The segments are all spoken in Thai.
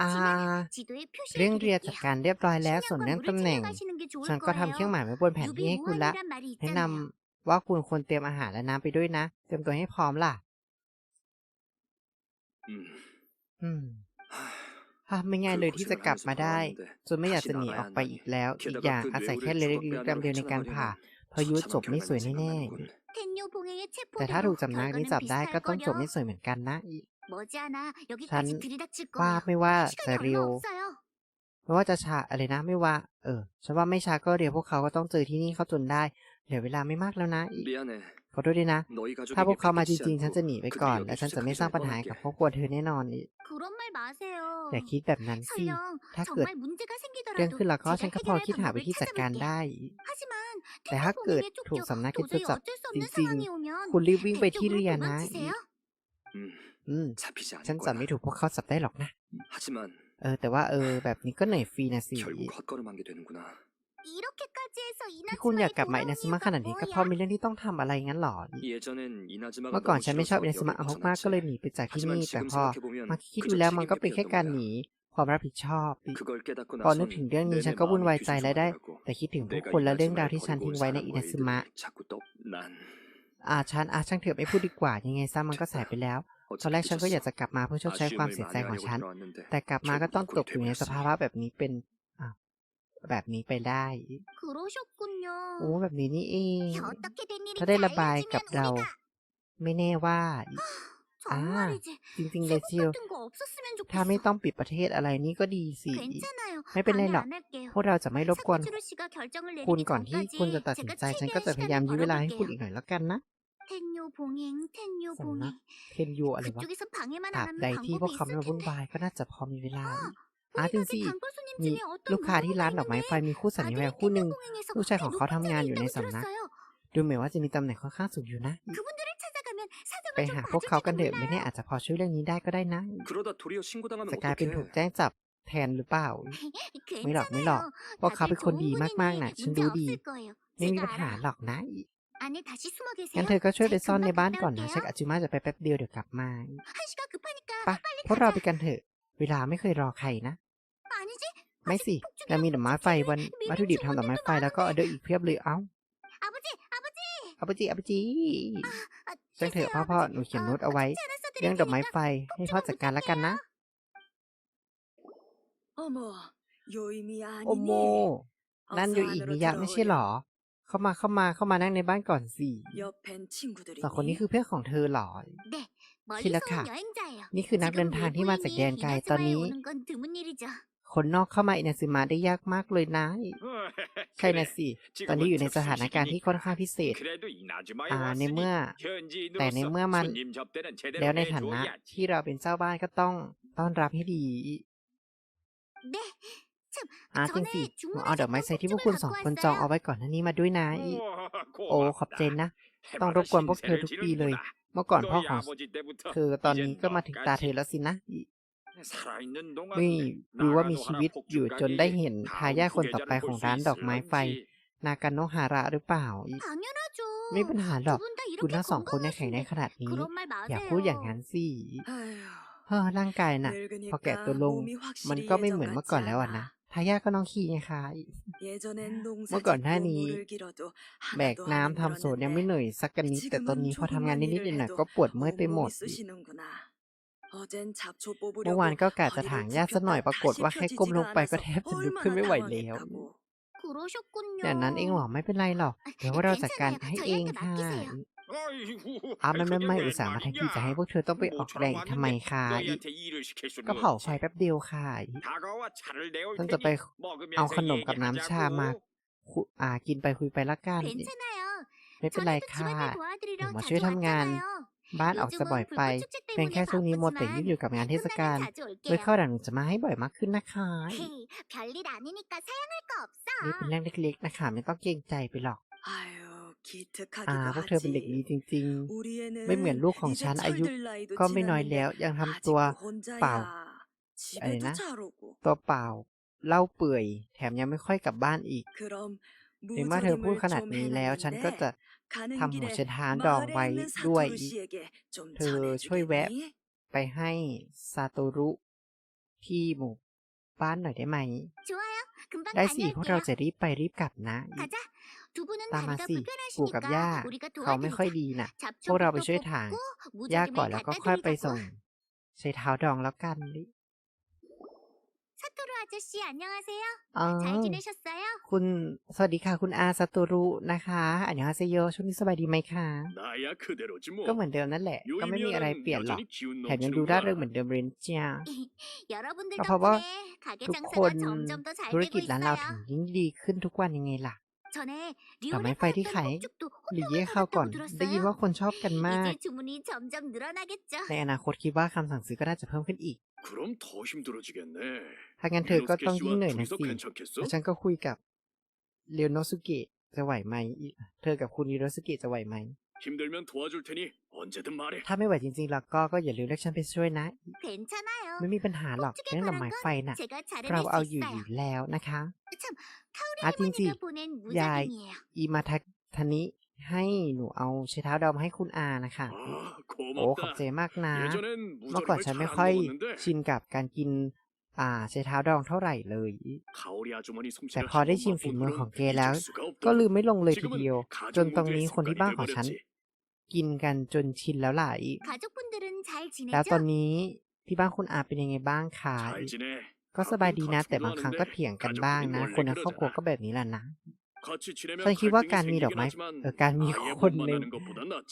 อาเรื่องเรียจัดการเรียบร้อยแล้วส่วนเรื่องตำแหน่ง ฉันก็ทำเครื่องหมายไว้บนแผนที่ให้คุณละ แนะนำว่าคุณควรเตรียมอาหารและน้ำไปด้วยนะ เตรียมตัวให้พร้อมล่ะ อืมไม่ง่ายเลยที่จะกลับมาได้จนไม่อยากจะหนีออกไปอีกแล้ว อีกอย่างอาศัยแค่เล็กๆดำเดียวในการผ่าพยุทธจบไม่สวยแน่แต่ถ้าถูกจำนักนี้จับได้ก็ต้องจบไม่สวยเหมือนกันนะ ฉันว่าไม่ว่าจะเรียวไม่ว่าจะชาอะไรนะไม่ว่า เออฉันว่าไม่ชาก็เดี๋ยวพวกเขาก็ต้องเจอที่นี่เขาจนได้เหลือเวลาไม่มากแล้วนะขอโทษด้วยนะ ถ้าพวกเขามาจริงๆ ฉันจะหนีไปก่อน และฉันจะไม่สร้างปัญหากับครอบครัวเธอแน่นอนนี่อย่าคิดแบบนั้นสิ ถ้าเกิดเรื่องขึ้นแล้วก็ฉันก็พอคิดหาวิธีจัดการได้ แต่ถ้าเกิดถูกสำนักคิดจับจริงๆ คุณรีบวิ่งไปที่เรียนนะ อืมฉันจับไม่ถูกพวกเขาจับได้หรอกนะเออแต่ว่าเออแบบนี้ก็เหนื่อยฟรีนะสิที่คุณอยากกลับมาอินาซึมะขนาดนี้ก็เพราะมีเรื่องที่ต้องทำอะไรงั้นหรอ เมื่อก่อนฉันไม่ชอบอินาซึมะเอามากก็เลยหนีไปจากที่นี่ แต่พอมาคิดดูแล้วมันก็เป็นแค่การหนีความรับผิดชอบ พอนึกถึงเรื่องนี้ฉันก็วุ่นวายใจและได้ แต่คิดถึงพวกคนและเรื่องราวที่ฉันทิ้งไว้ในอินาซึมะอาฉันอาช่างเถอะไม่พูดดีกว่ายังไงซะมันก็สายไปแล้ว ตอนแรกฉันก็อยากจะกลับมาเพื่อชดใช้ความเสียใจของฉัน แต่กลับมาก็ต้องตกอยู่ในสภาวะแบบนี้เป็นแบบนี้ไปได้โอ้แบบนี้นี่เอง ถ้าได้ระบายกับเรา ไม่แน่ว่าอ่าจริงๆเลยจิวถ้าไม่ต้องปิดประเทศอะไรนี่ก็ดีสิ ไม่เป็นไรหรอก พวกเราจะไม่รบกวน คุณก่อนที่คุณจะตัดสินใจ ฉันก็จะพยายามยื้อเวลาให้คุณอีกหน่อยแล้วกันนะ เทนยูผงเงงเทนยูผงเงงเทนยูอะไรวะตราบใดที่พวกเขาไม่มาวุ่นวายก็น่าจะพอมีเวลาอาจริงสิมีลูกค้าที่ร้านดอกไม้ไฟมีคู่สัญญภรรยาคู่หนึ่งลูกชายของเขาทำงานอยู่ในสำนัก ดูเหมือนว่าจะมีตำแหน่งค่อนข้างสูงอยู่นะ ไปหาพวกเขากันเถอะไม่แน่อาจจะพอช่วยเรื่องนี้ได้ก็ได้นะจะกลายเป็นถูกแจ้งจับแทนหรือเปล่า ไม่หรอกไม่หรอกพวกเขาเป็นคนดีมากๆนะฉันดูดี ไม่มีปัญหาหรอกนะ งั้นเธอก็ช่วยไปซ่อนในบ้านก่อนนะเช็คอาจิมาจะไปแป๊บเดียวเดี๋ยวกลับมาปะพวกเราไปกันเถอะ เวลาไม่เคยรอใครนะ ไม่สิเรามีดอกไม้ไฟวันวัตถุดิบทำดอกไม้ไฟแล้วก็ออเดอร์อีกเพียบเลยเอ้าอาปจิอาปจิจังเถอะพ่อพ่อหนูเขียนโน้ตเอาไว้ เรื่องดอกไม้ไฟให้พ่อจัดการแล้วกันนะโอโมนั่นโยอิมิยะไม่ใช่หรอ เข้ามาเข้ามาเข้ามานั่งในบ้านก่อนสิ 옆엔 친구들이니? สองคนนี้คือเพื่อนของเธอหรอ 네, 멀리서 키라카. 온 여행자예요. นี่คือนักเดินทางที่มาจากแดนไกลตอน 이나즈마에 นี้ 오는 건 드문 일이죠. คนนอกเข้ามาอินาซึมะได้ยากมากเลยนะ ใช่นะสิ ตอนนี้อยู่ในสถานการณ์ที่ค่อนข้างพิเศษ อ่า ใน ใน เมื่ เมื่ อ อ แต่ แต่ ใน ใน เมื่ เมื่ อ อ มั มัน น แล้ แล้ว ว ใน ใน ฐา ฐา นะ นะ ที่เราเป็นเจ้าบ้านก็ต้องต้อนรับให้ดี 네, 참, อาจริงสิมาเอาดอกไม้ใส่ที่พวกคุณสองคนจองเอาไว้ก่อนหน้านี้มาด้วยนะโอ้ขอบเจนนะ ต้องรบกวนพวกเธอทุกปีเลย เมื่อก่อนพ่อของเธอตอนนี้ก็มาถึงตาเธอแล้วสินะนี่ดูว่ามีชีวิตอยู่จนได้เห็นทายาทคนต่อไปของร้านดอกไม้ไฟ นากาโนฮาระหรือเปล่าไม่ปัญหาหรอก คุณทั้งสองคนแข่งในขนาดนี้ อย่าพูดอย่างนั้นสิเฮ้อร่างกายน่ะ พอแก่ตัวลง มันก็ไม่เหมือนเมื่อก่อนแล้วนะทายาก็น้องขี้ไงคะเมื่อก่อนหน้านี้ แบกน้ำทำสวนยังไม่เหนื่อยสักกันนิดแต่ตอนนี้พอทำงานนิดๆหน่อยก็ปวดเมื่อยไปหมด เมื่อวานก็กะจะถางหญ้าสักหน่อยปรากฏว่าแค่ก้มลงไปก็แทบจะลุกขึ้นไม่ไหวแล้วอย่นั้นเองหรอไม่เป็นไรหรอกเดี๋ยวเราจัดการให้เองค่ะ อาไม่ไม่ไม่อุตส่าห์มาทั้งที่จะให้พวกเธอต้องไปออกแรงทำไมคะก็เผาไฟแป๊บเดียวค่ะต้องจะไปเอาขนมกับน้ำชามาอ่ากินไปคุยไปละกันไม่เป็นไรค่ะผมมาช่วยทำงาน บ้านออกจะบ่อยไป เป็นแค่ช่วงนี้หมดแต่ยุ่งอยู่กับงานเทศกาลเลยเข้าดังจะมาให้บ่อยมากขึ้นนะคะนี่เป็นเรื่องเล็กๆนะคะไม่ต้องเกรงใจไปหรอก อ่าพวกเธอเป็นเด็กดีจริง ๆ ไม่เหมือนลูกของฉันอายุ ก็ไม่น้อยแล้วยังทำตัวเปล่าอะไรนะตัวเปล่าเล่าเปื่อย แถมยังไม่ค่อยกลับบ้านอีกถึงว่าเธอพูดขนาดนี้แล้ว ฉันก็จะทำหัวเชทานดองไว้ด้วยเธอช่วยแวะ ไปให้ซาโตรุ ที่หมู่บ้านหน่อยได้ไหม ได้สิพวกเราจะรีบไปรีบกลับนะ ตามาสิปู่กับย่าเขาไม่ค่อยดีนะ่ะ พวกเราไปช่วยถางย่าก่อนแล้วก็ค่อยไปส่ง ใช้เท้าดองแล้วกันดิเออคุณสวัสดีค่ะ คุณอาสตูรุนะคะอันยองฮาเซโยช่วงนี้สบายดีไหมคะก็เหมือนเดิมนั่นแหละ ก็ไม่มีอะไรเปลี่ยนหรอกแถมยังดูร่าเริงเหมือนเดิมเรนจ้าเพราะว่าทุกคนธุรกิจร้านเราถึงยิ่งดีขึ้นทุกวันยังไงล่ะ ทำให้ไฟที่ไขหลีเย่เข้าก่อน ได้ยินว่าคนชอบกันมาก ในอนาคตคิดว่าคำสั่งซื้อก็น่าจะเพิ่มขึ้นอีก ถ้างั้นเธอก็ต้องยิ่งเหนื่อยนะสิแล้วฉันก็คุยกับเรียวโนสุกิจะไหวไหม เธอกับคุณเรียวโนสุกิจะไหวไหม 힘들면 도와줄 테니 언제든 말해. ถ้าไม่ไหวจริงๆแล้วก็ก็อย่าลืมเรียกฉันไปช่วยนะ 괜찮아요. ไม่มีปัญหาหรอก 폭죽에 เรื่องดอกไม้ 관한 ไฟ 건 น่ะ 제가 เรา 잘해낼 เอา 수 อยู่อ 있어요. ยู่แล้วนะคะ 참, 카오리 아, 찡찡. 할머니가 보낸 야이. 무작위예요. อีมาทักทานิให้หนูเอาใช้เท้าดอมให้คุณอานะคะ 아, โอ้ขอบ 고맙다. ใจมากนะ 예전엔 เมื่อก่อน 무절임을 ฉันไม่ 잘 ค่อย 안 먹었는데 ชินกับการกิน อ่าใช้เท้าดองเท่าไหร่เลย แต่พอได้ชิมฝีมือของเกแล้ว ก็ลืมไม่ลงเลยทีเดียว จนตรงนี้คนที่บ้านของฉัน กินกันจนชินแล้วหลายแล้วตอนนี้ที่บ้านคุณอาเป็นยังไงบ้างคะก็สบายดีนะ แต่บางครั้งก็เถียงกันบ้างนะ คนในครอบครัวก็แบบนี้แหละนะฉันคิดว่าการมีดอกไม้เออการมีคนใน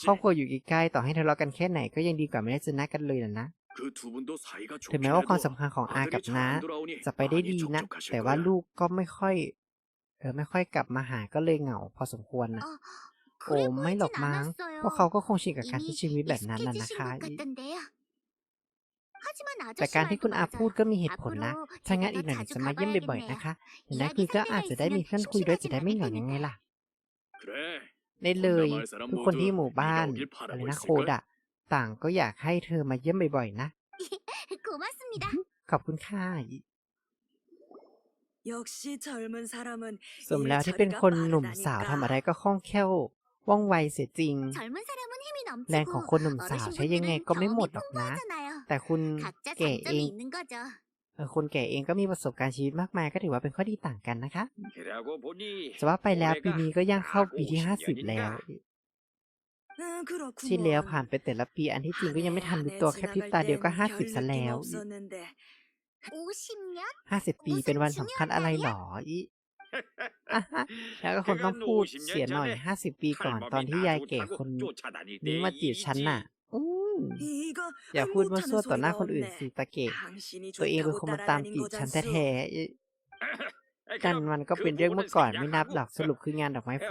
ครอบครัวอยู่ใกล้ๆต่อให้ทะเลาะกันแค่ไหนก็ยังดีกว่าไม่ได้เจอหน้ากันเลยนะ ถึงแม้ว่าความสำคัญของอากับน้าจะไปได้ดีนะ แต่ว่าลูกก็ไม่ค่อยเออไม่ค่อยกลับมาหาก็เลยเหงาพอสมควรนะโอ้ไม่หรอกมั้งพวกเขาก็คงชินกับการใช้ชีวิตแบบนั้นน่ะนะคะ แต่การที่คุณอาพูดก็มีเหตุผลนะถ้างั้นอีกหน่อยจะมาเยี่ยมบ่อยๆนะคะอย่างนั้นคือก็อาจจะได้มีเพื่อนคุยด้วยจะได้ไม่เหงาอย่างไงล่ะได้เลยคือคนที่หมู่บ้านอะไรนะโคดะ ต่างก็อยากให้เธอมาเยี่ยมบ่อยๆนะ 고맙습니다. ขอบคุณค่ะ 역시 젊은 사람은 สมแล้วที่เป็นคนหนุ่มสาวทำอะไรก็คล่องแคล่วว่องไวเสียจริง 젊은 사람은 힘이 แรงของ 넘치고 คนหนุ่มสาวใช้ยังไง 어르신분들은 ก็ไม่หมด 경험이 หรอกนะ 풍부하잖아요. แต่คุณ 각자 แก่เอ 장점이 ง 있는 거죠. เออคนแก่เองก็มีประสบการณ์ชีวิตมากมายก็ถือว่าเป็นข้อดีต่างกันนะคะ 그러고 보니 จะว่าไปแล้วปี 올해가 นี้ก็ย่างเข้าปีที่ 딱 ห้าสิบ 50 แล้ว 응, ที่แล้วผ่านไปแต่ละปี อันที่จริงก็ยังไม่ทันดูตัวแค่พริบตาเดียวก็ห้าสิบซะแล้วห้าสิบปีเป็นวันสำคัญอะไรหรออีแล้วก็คนต้องพูดเสียหน่อยห้าสิบปีก่อนตอนที่ยายแก่คนนี้มาจีบฉันน่ะอย่าพูดมาซั่วต่อหน้าคนอื่นสิตะเกะตัวเองเป็นคนมาตามจีบฉันแท้ๆกันมันก็เป็นเรื่องเมื่อก่อนไม่นับหรอกสรุปคืองานดอกไม้ไฟ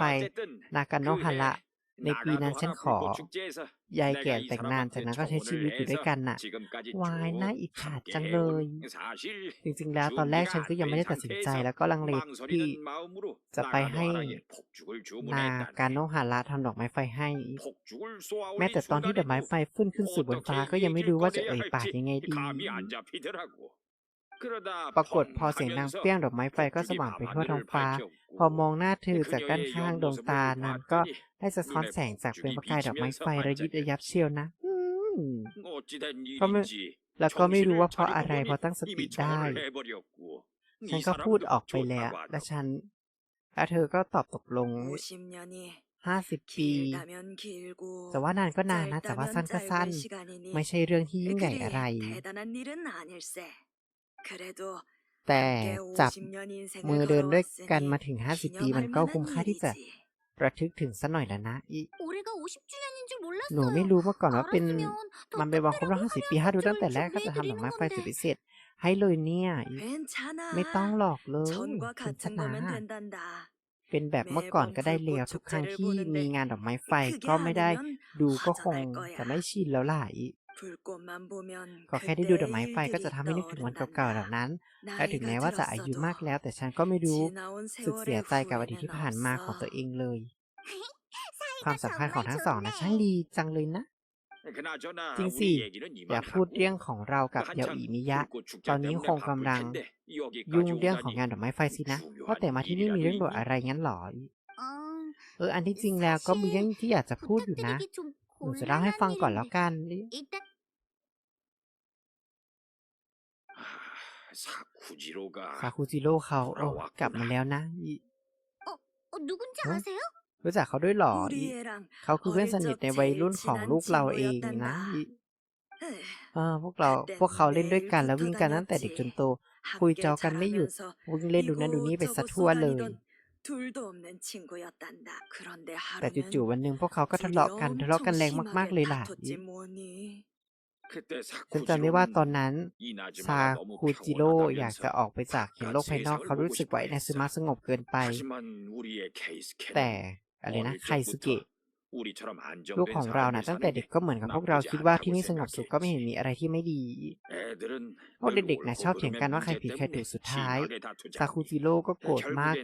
นากันโนฮาระ ในปีนั้นฉันขอ ยายแก่แต่งงานจากนั้นก็ใช้ชีวิตอยู่ด้วยกันน่ะ วายน่าอิจฉาจังเลย จริงๆแล้วตอนแรกฉันก็ยังไม่ได้ตัดสินใจแล้วก็ลังเลที่จะไปให้นากาโนะฮาระทำดอกไม้ไฟให้ แม้แต่ตอนที่ดอกไม้ไฟฟื้นขึ้นสู่บนฟ้าก็ยังไม่รู้ว่าจะเอ่ยปากยังไงดี ปรากฏพอเสียงนางเปี้ยงดอกไม้ไฟก็สว่างไปทั่วท้องฟ้า พอมองหน้าเธอจากด้านข้างดวงตานางก็ได้สะท้อนแสงจากเปลวประกายดอกไม้ไฟระยิบระยับเชียวนะเพราะแล้วก็ไม่รู้ว่าเพราะอะไรพอตั้งสติได้ ฉันก็พูดออกไปแล้วและฉันและเธอก็ตอบตกลงห้าสิบปี แต่ว่านานก็นานนะ แต่ว่าสั้นก็สั้น ไม่ใช่เรื่องที่ยิ่งใหญ่อะไร แต่จับมือเดินด้วยกันมาถึง 50 ปีมันก็คุ้มค่าที่จะประทึกถึงสัหน่อยแล้วนะอีหนูไม่รู้มาก่อนว่าเป็นมันเป็นวันครบรอบ 50 ปีถ้าดูตั้งแต่แรกก็จะทำดอกไม้ไฟสุดพิเศษให้เลยเนี่ย ไม่ต้องหลอกเลยคุณชนะเป็นแบบเมื่อก่อนก็ได้เลี้ยวทุกครั้งที่มีงานดอกไม้ไฟก็ไม่ได้ดูก็คงจะไม่ชินแล้วล่ะอี ก็แค่ได้ดูดอกไม้ไฟก็จะทำให้นึกถึงวันเก่าๆเหล่านั้น และถึงแม้ว่าจะอายุมากแล้ว แต่ฉันก็ไม่รู้สึกเสียใจกับอดีตที่ผ่านมาของตัวเองเลย ความสัมพันธ์ของทั้งสองนะช่างดีจังเลยนะ จริงสิ อย่าพูดเรื่องของเรากับเยาอีมิยะ ตอนนี้คงกำลังยุ่งเรื่องของงานดอกไม้ไฟสินะเพราะแต่มาที่นี่มีเรื่องด่วนอะไรงั้นหรอเออ อันที่จริงแล้วก็มีเรื่องที่อยากจะพูดอยู่นะ หนูจะเล่าให้ฟังก่อนแล้วกัน ซาคุจิโร่กะซากุจิโร่เขาโอ้กลับมาแล้วนะรู้จักเขาด้วยหรอเขาคือเพื่อนสนิทในวัยรุ่นของลูกเราเองนะพวกเราพวกเขาเล่นด้วยกันแล้ววิ่งกันตั้งแต่เด็กจนโต คุยจอกันไม่หยุดวิ่งเล่นดูนั่นดูนี่ไปสะทั่วเลย แต่จู่ๆวันหนึ่งพวกเขาก็ทะเลาะกันทะเลาะกันแรงมากๆเลยล่ะ ฉันจำได้ว่าตอนนั้นซาคูจิโร่อยากจะออกไปจากเห็นโลกภายนอกเขารู้สึกว่านซึมะสงบเกินไป แต่อะไรนะไคสุเกะลูกของเรานะตั้งแต่เด็กก็เหมือนกับพวกเราคิดว่าที่นี่สงบสุขก็ไม่เห็นมีอะไรที่ไม่ดีพวกเด็กๆนะชอบเถียงกันว่าใครผิดใครถูกสุดท้ายซาคูจิโร่ก็โกรธมาก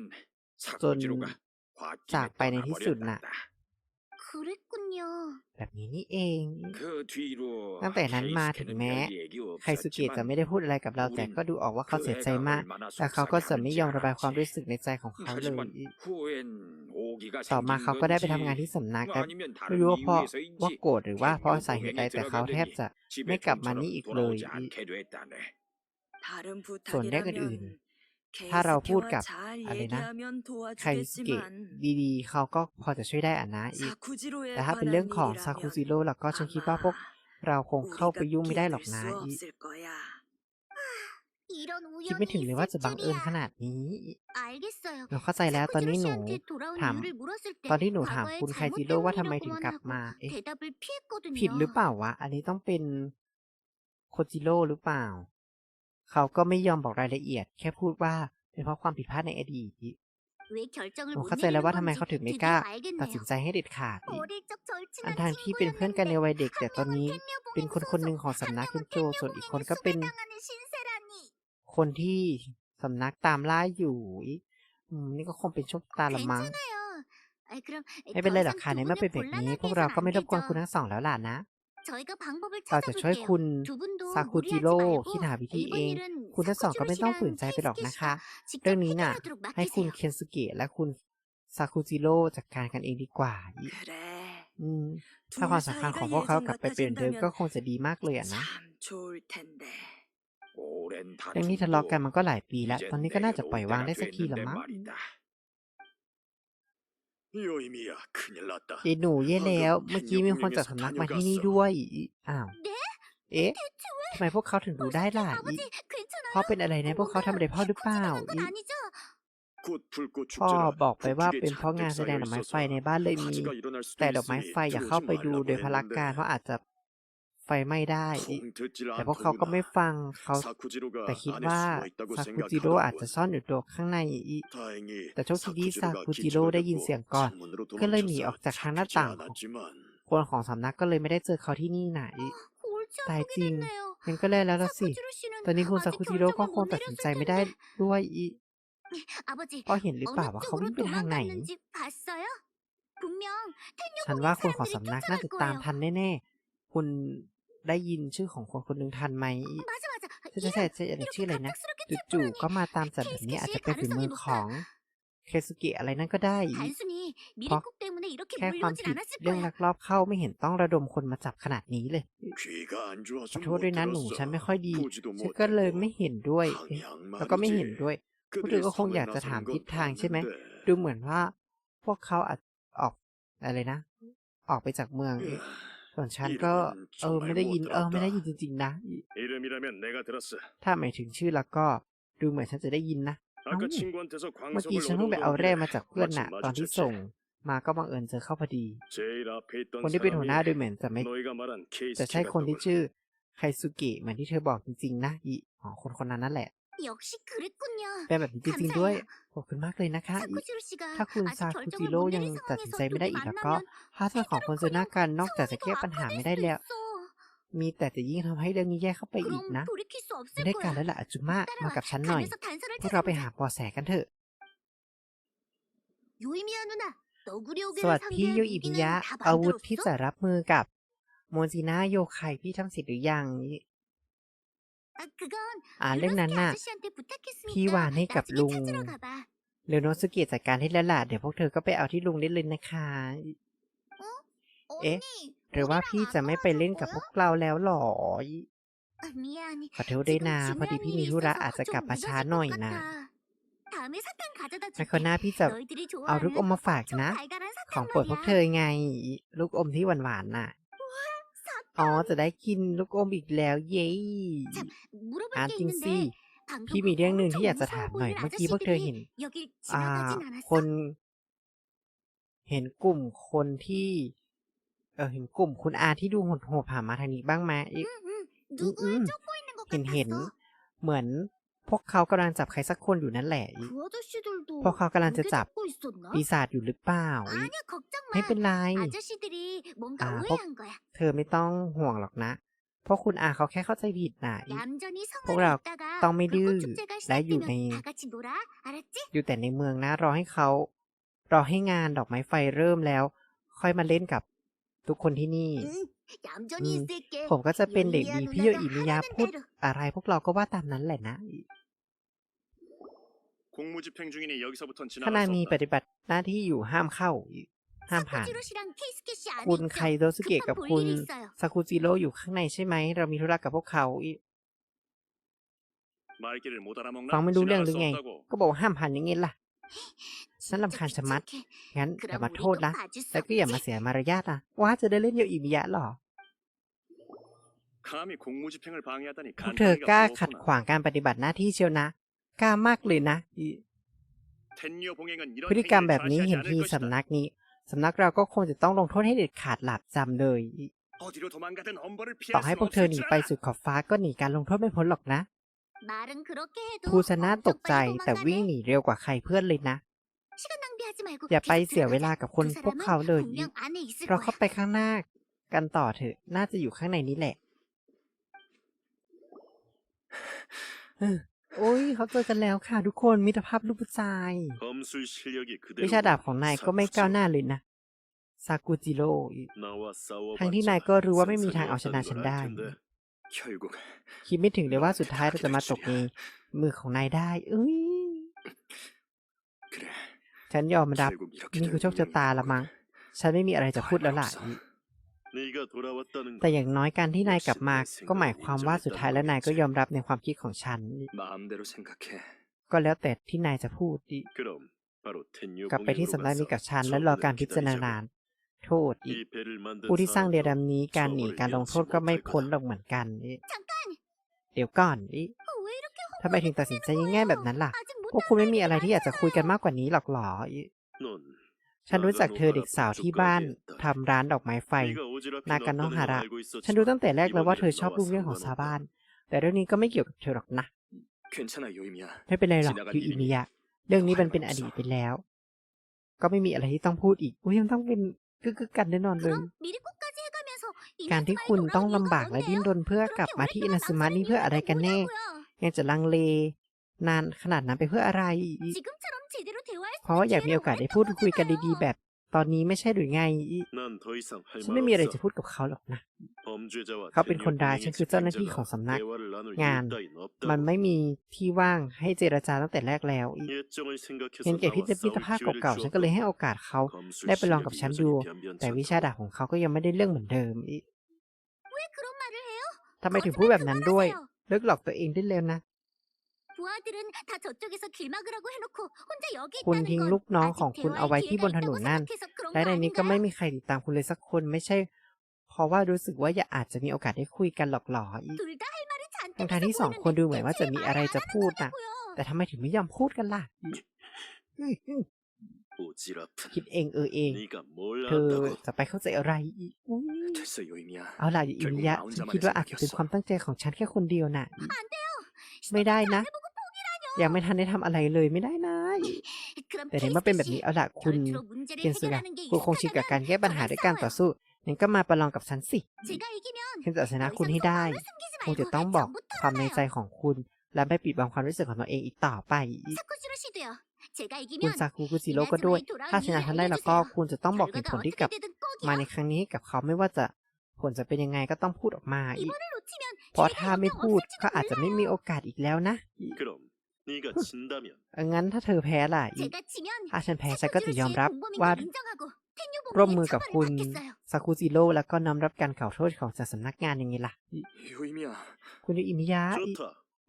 จนจากไปในที่สุดนะ่ะ แบบนี้นี่เอง ตั้งแต่นั้นมาถึงแม้ไคสุเกะจะไม่ได้พูดอะไรกับเราแต่ก็ดูออกว่าเขาเสียใจมาก แต่เขาก็จะไม่ยอมระบายความรู้สึกในใจของเขาเลยต่อมาเขาก็ได้ไปทำงานที่สำนักครับไม่รู้ว่าเพราะว่าโกรธหรือว่าเพราะสาเหตุใดแต่เขาแทบจะไม่กลับมานี่อีกเลยส่วนเรื่องอื่น ถ้าเราพูดกับอะไรนะใครเกตดีๆ เขาก็พอจะช่วยได้อะนะอีกแต่ถ้าเป็นเรื่องของซาคุซิโร่แล้วก็ฉันคิดว่าพวกเราคงเข้าไปยุ่งไม่ได้หรอกนะอีคิดไม่ถึงเลยว่าจะบังเอิญขนาดนี้หนูเข้าใจแล้วตอนนี้หนูถามตอนที่หนูถามคุณไคจิโร่ว่าทำไมถึงกลับมาเอ๊ะผิดหรือเปล่าวะ อันนี้ต้องเป็นโคจิโร่หรือเปล่า เขาก็ไม่ยอมบอกรายละเอียด แค่พูดว่าเป็นเพราะความผิดพลาดในอดีตผมเข้าใจแล้วว่าทำไมเขาถึงไม่กล้าตัดสินใจให้เด็ดขาดอีกอันทางที่เป็นเพื่อนกันในวัยเด็ก แต่ตอนนี้เป็นคนคนหนึ่งของสำนักคุณโจส่วนอีกคนก็เป็น คนที่สำนักตามล่าอยู่นี่ก็คงเป็นโชคตาละมั้งไม่เป็นไรหรอกค่ะในเมื่อเป็นแบบนี้ พวกเราก็ไม่รบกวนคุณทั้งสองแล้วล่ะนะ เราจะช่วยคุณซากุจิโร่คิดหาวิธีเอง คุณทั้งสองก็ไม่ต้องฝืนใจไปหรอกนะคะ เรื่องนี้น่ะ ให้คุณเคนสุเกะและคุณซากุจิโร่จัดการกันเองดีกว่าถ้าความสำคัญของพวกเขากลับไปเปลี่ยนเดิมก็คงจะดีมากเลยนะเรื่องนี้ทะเลาะกันมันก็หลายปีแล้ว ตอนนี้ก็น่าจะปล่อยวางได้สักทีละมั้ง 요이미야 큰일 났다 ยายหนูเย่แล้ว เมื่อกี้มีคนจากสำนักมาที่นี่ด้วยอีอ้าว เอ๊ะทำไมพวกเขาถึงรู้ได้ล่ะอี 아버지, 괜찮아요? พ่อเป็นอะไรนะพวกเขาทำอะไรพ่อหรือเปล่า 건 อี 아니죠? 곧 불꽃 พ่อ 축제라 บอกไปว่า 북극에 เป็นเพราะ 잔뜩 งานแสดงดอกไม้ 쌓여 ไฟในบ้านเลยมี 화재가 일어날 수도 แต่ดอกไม้ 있으니 ไฟอย่าเข้าไปดู 들어오지 โดยพละการ 말라고 เพราะอาจจะไ ไฟไหม้ได้ แต่พวกเขาก็ไม่ฟังเขาแต่คิดว่าซากุจิโร่อาจจะซ่อนอยู่ตัวข้างในอีแต่โชคดีซากุจิโร่ได้ยินเสียงก่อน ก็เลยหนีออกจากทางหน้าต่างคนของสำนักก็เลยไม่ได้เจอเขาที่นี่ไหนตายจริงงั้นก็แล่แล้วละสิ ตอนนี้คุณซากุจิโร่ก็คงตัดสินใจไม่ได้ด้วยอีพอเห็นหรือเปล่าว่าเขาวิ่งไปทางไหนฉันว่าคนของสำนักน่าจะตามทันแน่ๆ คุณ ได้ยินชื่อของคนคนหนึ่งทันไหมเธเจะใส่ใจอะไรชื่ออะไรนะจู่ๆก็มาตามสัตว์แบบนี้อาจจะเป็นฝีมือของเคสุกิอะไรนั่นก็ได้เพราะแค่ความผิดเรื่องลักลอบเข้าไม่เห็นต้องระดมคนมาจับขนาดนี้เลยขอโทษด้วยนะหนูฉันไม่ค่อยดีฉันก็เลยไม่เห็นด้วย แล้วก็ไม่เห็นด้วยผู้ดูก็คงอยากจะถามทิศทางใช่ไหม ดูเหมือนว่า พวกเขาอาจออกอะไรนะ ออกไปจากเมือง่วนฉันก็เออไม่ได้ยินเออไม่ได้ยินจริงๆนะถ้าหมายถึงชื่อแล้วก็ดูเหมือนฉันจะได้ยินนะเมื่อกี้ฉันเพิ่งไปเอาแร่มาจากเพื่อนน่ะ ตอนที่ส่งมาก็บังเอิญเจอเข้าพอดี คนที่เป็นหัวหน้าดูเหมือนจะไม่แต่ใช่คนที่ชื่อไคซุกิเหมือนที่เธอบอกจริงๆนะอีอ๋อคนคนนั้นนั่นแหละเป็นแบบนี้จริงๆด้วย ขอบคุณมากเลยนะคะ ถ้าคุณซาคุจิโร่ยังตัดสินใจไม่ได้อีกแล้วก็ฮาร์ทของคนซน่ากันนอกจากจะแก้ปัญหาไม่ได้แล้ว มีแต่จะยิ่งทำให้เรื่องนี้แย่เข้าไปอีกนะไได้การแล้วล่ะอจุมะมากับฉันหน่อยพวกเราไปหาปอแสกันเถอะสวัสดีโยอิมยะ อาวุธที่จะรับมือกับ โมจินาโยไคพี่ทำสิทธิ์หรือยัง อ่าเรื่องนั้นน่ะ พี่วานให้กับลุงเรโนสุกิจัดการให้แล้วล่ะเดี๋ยวพวกเธอก็ไปเอาที่ลุงได้เลยนะคะ เอ๊ะ หรือว่าพี่จะไม่ไปเล่นกับพวกเราแล้วหรอขอโทษด้นะพอดีพี่มีธุระอาจจะกลับมาช้าหน่อยนะแม่คนหน้าพี่จะเอาลูกอมมาฝากนะ ของโปรดพวกเธอไง ลูกอมที่หวานๆน่ะ อ๋อ จะได้กินลูกอมอีกแล้ว เย่อ่านจริงสิ พี่มีเรื่องหนึ่งที่อยากจะถามหน่อย เมื่อกี้พวกเธอเห็น อ่า คน เห็นกลุ่มคนที่ เออเห็นกลุ่มคุณอาที่ดูโหดโหดผ่านมาทางนี้บ้างไหมเห็นเห็น เหมือน พวกเขากำลังจับใครสักคนอยู่นั่นแหละพวกเขากำลังจะจับปีศาจอยู่หรือเปล่าไม่เป็นไรอาพวกเธอไม่ต้องห่วงหรอกนะเพราะคุณอาเขาแค่เข้าใจผิดนะพวกเราต้องไม่ดื้อและอยู่ใน อยู่แต่ในเมืองนะ รอให้เขา รอให้งานดอกไม้ไฟเริ่มแล้ว ค่อยมาเล่นกับทุกคนที่นี่ ผมก็จะเป็นเด็กดีพี่โยอิมิยาพูดอะไรพวกเราก็ว่าตามนั้นแหละนะ ขณะมีปฏิบัติหน้าที่อยู่ห้ามเข้า ห้ามผ่าน คุณใครโดสึเกะกับคุณซากุจิโร่อยู่ข้างในใช่ไหม เรามีธุระกับพวกเขาฟังไม่รู้เรื่องหรือไง ก็บอกห้ามผ่านอย่างนี้ล่ะฉันลำคาญชะมัด งั้นอย่ามาโทษนะแต่ก็อย่ามาเสียมารยาทนะว่าจะได้เล่นโยอิมิยะหรอพวกเธอกล้าขัดขวางการปฏิบัติหน้าที่เชียวนะ กล้ามากเลยนะ พฤติกรรมแบบนี้เห็นที่สำนักนี้ สำนักเราก็คงจะต้องลงโทษให้เด็ดขาดหลับจำเลย ต่อให้พวกเธอหนีไปสุดขอบฟ้าก็หนีการลงโทษไม่พ้นหรอกนะภูชนะตกใจแต่วิ่งหนีเร็วกว่าใครเพื่อนเลยนะ อย่าไปเสียเวลากับคนพวกเขาเลย เราเข้าไปข้างหน้า กันต่อเถอะ น่าจะอยู่ข้างในนี้แหละ โอ้ยเขาเจอกันแล้วค่ะ ทุกคนมิตรภาพลูกผู้ชาย 검술 실력이 วิชา 그대로 ดาบของนายก็ไม่ก้าวหน้าเลยนะ ซากุจิโร่ 나와 싸워 ทั้งที่นายก็รู้ว่าไม่มีทางเอาชนะฉันได้ 결국 คิดไม่ถึงเลยว่าสุดท้ายเราจะมาตกในมือของนายได้ เอ้ย 그래 ฉันยอมรับ 결국 이렇게 นี่คือโชคชะตาละมั้ง ฉันไม่มีอะไรจะพูดแล้วล่ะ 네가 돌아왔다는 แต่อย่างน้อยการที่นายกลับมาก็หมายความว่าสุดท้ายแล้วนายก็ยอมรับในความคิดของฉัน ก็แล้วแต่ที่นายจะพูดกลับไปที่สำนักนี้กับฉันและรอการพิจารณาโทษผู้ที่สร้างเรือดำนี้การหนีการลงโทษก็ไม่พ้นหรอกเหมือนกันเดี๋ยวก่อนอีทำไมถึงตัดสินใจง่ายแบบนั้นล่ะ พวกคุณไม่มีอะไรที่อยากจะคุยกันมากกว่านี้หรอกหรอ ฉันรู้จักเธอเด็กสาวที่บ้านทำร้านดอกไม้ไฟ นากาโนฮาระ ฉันรู้ตั้งแต่แรกแล้วว่าเธอชอบรุ่งเรื่องของชาวบ้าน แต่เรื่องนี้ก็ไม่เกี่ยวกับเธอหรอกนะ ไม่เป็นไรหรอกยูอิมิยะ เรื่องนี้มันเป็นอดีตไปแล้ว ก็ไม่มีอะไรที่ต้องพูดอีกอุ้ยังต้องเป็นคือกันแน่นอนเลยการที่คุณต้องลำบากและดิ้นรนเพื่อกลับมาที่อินาซึมะนี่เพื่ออะไรกันแน่ยังจะลังเล นานขนาดนั้นไปเพื่ออะไร เพราะอยากมีโอกาสได้พูดคุยกันดีๆ แบบตอนนี้ไม่ใช่หรือไง ฉันไม่มีอะไรจะพูดกับเขาหรอกนะ เขาเป็นคนดาย ฉันคือเจ้าหน้าที่ของสำนัก งาน มันไม่มีที่ว่างให้เจรจาตั้งแต่แรกแล้วเห็นแก่พิจิตรภาพเก่าๆ ฉันก็เลยให้โอกาสเขาได้ไปลองกับฉันดู แต่วิชาดาของเขาก็ยังไม่ได้เรื่องเหมือนเดิมทำไมถึงพูดแบบนั้นด้วย เลิกหลอกตัวเองได้เร็วนะ 부하들은 다 저쪽에서 길 막으라고 해놓고 혼자 여기 คุณ 있다는 ทิ้ง 건 ลูกน้อง 아직 ของคุณ 대화의 เอาไว้ที่บ 기회가 นถน 있다고 นนั่น 생각해서 그런 และ 거 ในนี้ก็ 아닌가요? ไม่มีใครติดตามคุณเลยสักคนไม่ใช่ เพราะว่ารู้สึกว่าอย่าอาจจะมีโอกาสได้คุยกันหรอกหรออีก 둘 다 할 말이 잔뜩 ทั้งๆที่ 있어 สองคน 보이는데 ดูเหมือนว่าจะมีอะไรจะพูดนะ 하고요. แต่ทำไมถึงไม่ยอมพูดกันล่ะอีก 오지랖은 คิดเองเออเอง 네가 뭘 เธอ 안다고 จะไปเข้าใจอะไรอีกอุ๊ย 됐어 요임이야. เอาล่ะอิมิยะฉันคิดว่าอาจจะเป็นความตั้งใจของฉันแค่คนเดียวน่ะ ไม่ได้นะ ยังไม่ทันได้ทำอะไรเลยไม่ได้นะแต่ในเมื่อเป็นแบบนี้เอาละคุณเกียนสุกะคุณคงชินกับการแก้ปัญหาด้วยการต่อสู้งั้นก็มาประลองกับฉันสิฉันจะชนะคุณให้ได้คงจะต้องบอกความในใจของคุณ และไม่ปิดบังความรู้สึกของตัวเองอีกต่อไปคุณซากุคุซิโร่ก็ด้วย ถ้าชนะทันได้แล้วก็คุณจะต้องบอกเหตุผลที่กลับมาในครั้งนี้กับเขาไม่ว่าจะผลจะเป็นยังไงก็ต้องพูดออกมาอีกเพราะถ้าไม่พูดก็อาจจะไม่มีโอกาสอีกแล้วนะ งั้นถ้าเธอแพ้ล่ะถ้าฉันแพ้ฉันก็จะยอมรับว่าร่วมมือกับคุณซากุจิโร่แล้วก็น้อมรับการข่าโทษของจาสำนักงานอย่างนี้ล่ะ คุณยูอิมิยะ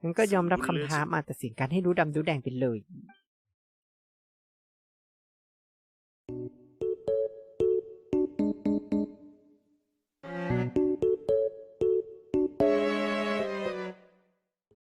งั้นก็ยอมรับคำถามาตัดสินการให้รู้ดำดูแดงไปเลย